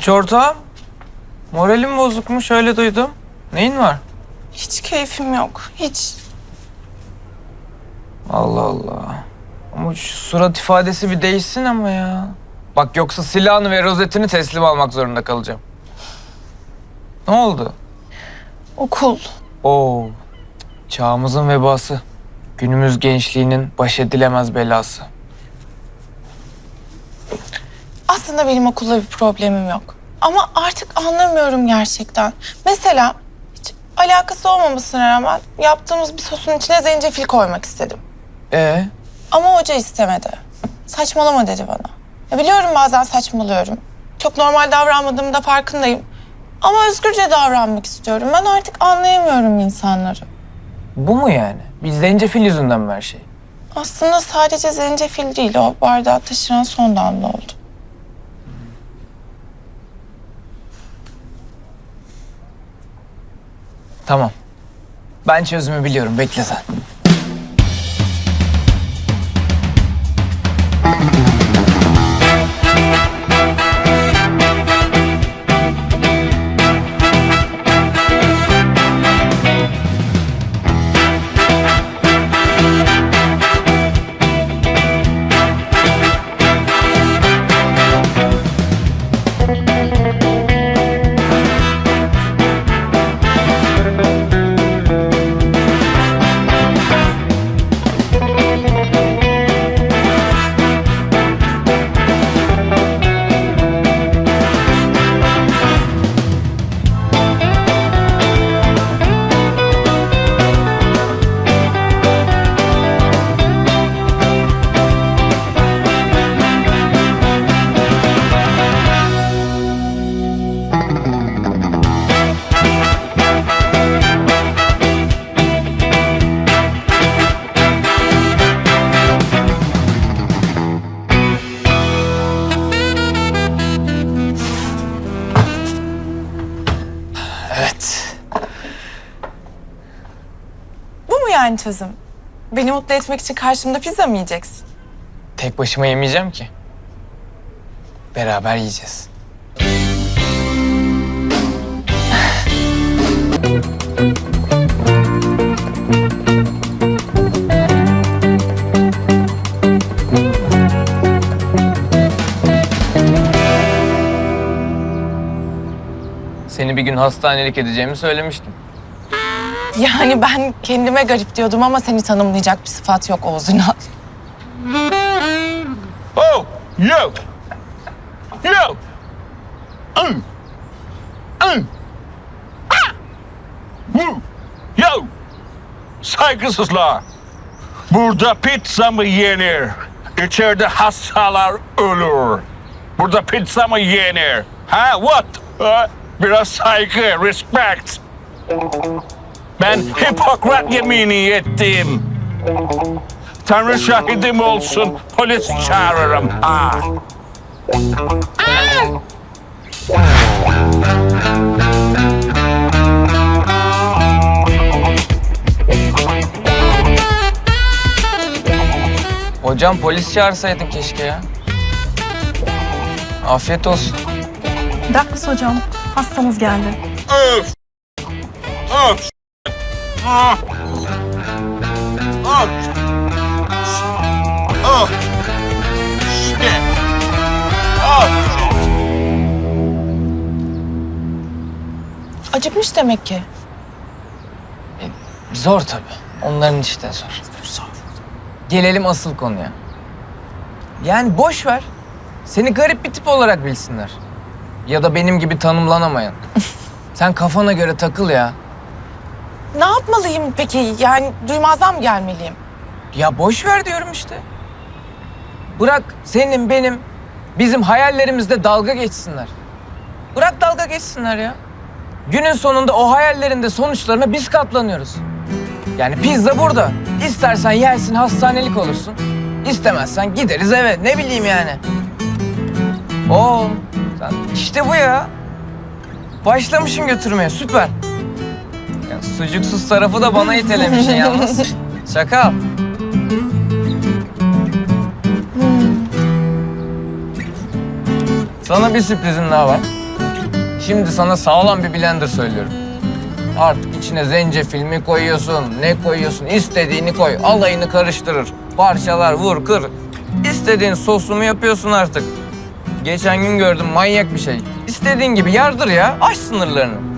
Hiç ortağım. Moralim bozukmuş öyle duydum. Neyin var? Hiç keyfim yok. Hiç. Allah Allah. Ama şu surat ifadesi bir değişsin ama ya. Bak yoksa silahını ve rozetini teslim almak zorunda kalacağım. Ne oldu? Okul. Oo. Çağımızın vebası. Günümüz gençliğinin baş edilemez belası. Aslında benim okulla bir problemim yok. Ama artık anlamıyorum gerçekten. Mesela hiç alakası olmamasına rağmen yaptığımız bir sosun içine zencefil koymak istedim. Ee, Ama hoca istemedi. Saçmalama dedi bana. Ya biliyorum bazen saçmalıyorum. Çok normal davranmadığımı da farkındayım. Ama özgürce davranmak istiyorum. Ben artık anlayamıyorum insanları. bu mu yani? Bir zencefil yüzünden mi her şey? Aslında sadece zencefil değil o bardağı taşıran son damla oldu. Tamam. Ben çözümü biliyorum. Bekle sen. yani çözüm? Beni mutlu etmek için karşımda pizza mı yiyeceksin? Tek başıma yemeyeceğim ki. Beraber yiyeceğiz. Seni bir gün hastanelik edeceğimi söylemiştim. Yani ben kendime garip diyordum ama seni tanımlayacak bir sıfat yok Oğuz Ünal. Oh, yo! Yo! Um! Um! Ah! Woo! Yo! Saygısızlar! Burada pizza mı yenir? İçeride hastalar ölür. Burada pizza mı yenir? Ha, what? Ha? Biraz saygı, respect. Ben Hipokrat yemini ettim. Tanrı şahidim olsun, polis çağırırım. Ha. Hocam polis çağırsaydın keşke ya. Afiyet olsun. Daklis hocam, hastamız geldi. Öf! Öf! Ah! Ah! Ah! Shit! Ah! Acıkmış demek ki. Zor tabii. Onların işte zor. Gelelim asıl konuya. Yani boş ver. Seni garip bir tip olarak bilsinler. Ya da benim gibi tanımlanamayan. Sen kafana göre takıl ya. Ne yapmalıyım peki? Yani duymazdan mı gelmeliyim? Ya boş ver diyorum işte. Bırak senin benim bizim hayallerimizde dalga geçsinler. Bırak dalga geçsinler ya. Günün sonunda o hayallerinde sonuçlarına biz katlanıyoruz. Yani pizza burada. İstersen yersin hastanelik olursun. İstemezsen gideriz eve. Ne bileyim yani. Oo, işte bu ya. Başlamışsın götürmeye süper. Sucuksuz tarafı da bana itelemişsin yalnız. Şaka. Sana bir sürprizim daha var. Şimdi sana sağlam bir blender söylüyorum. Artık içine zencefil mi koyuyorsun, ne koyuyorsun, istediğini koy. Alayını karıştırır. Parçalar vur, kır. İstediğin sosumu yapıyorsun artık. Geçen gün gördüm manyak bir şey. İstediğin gibi yardır ya, aş sınırlarını.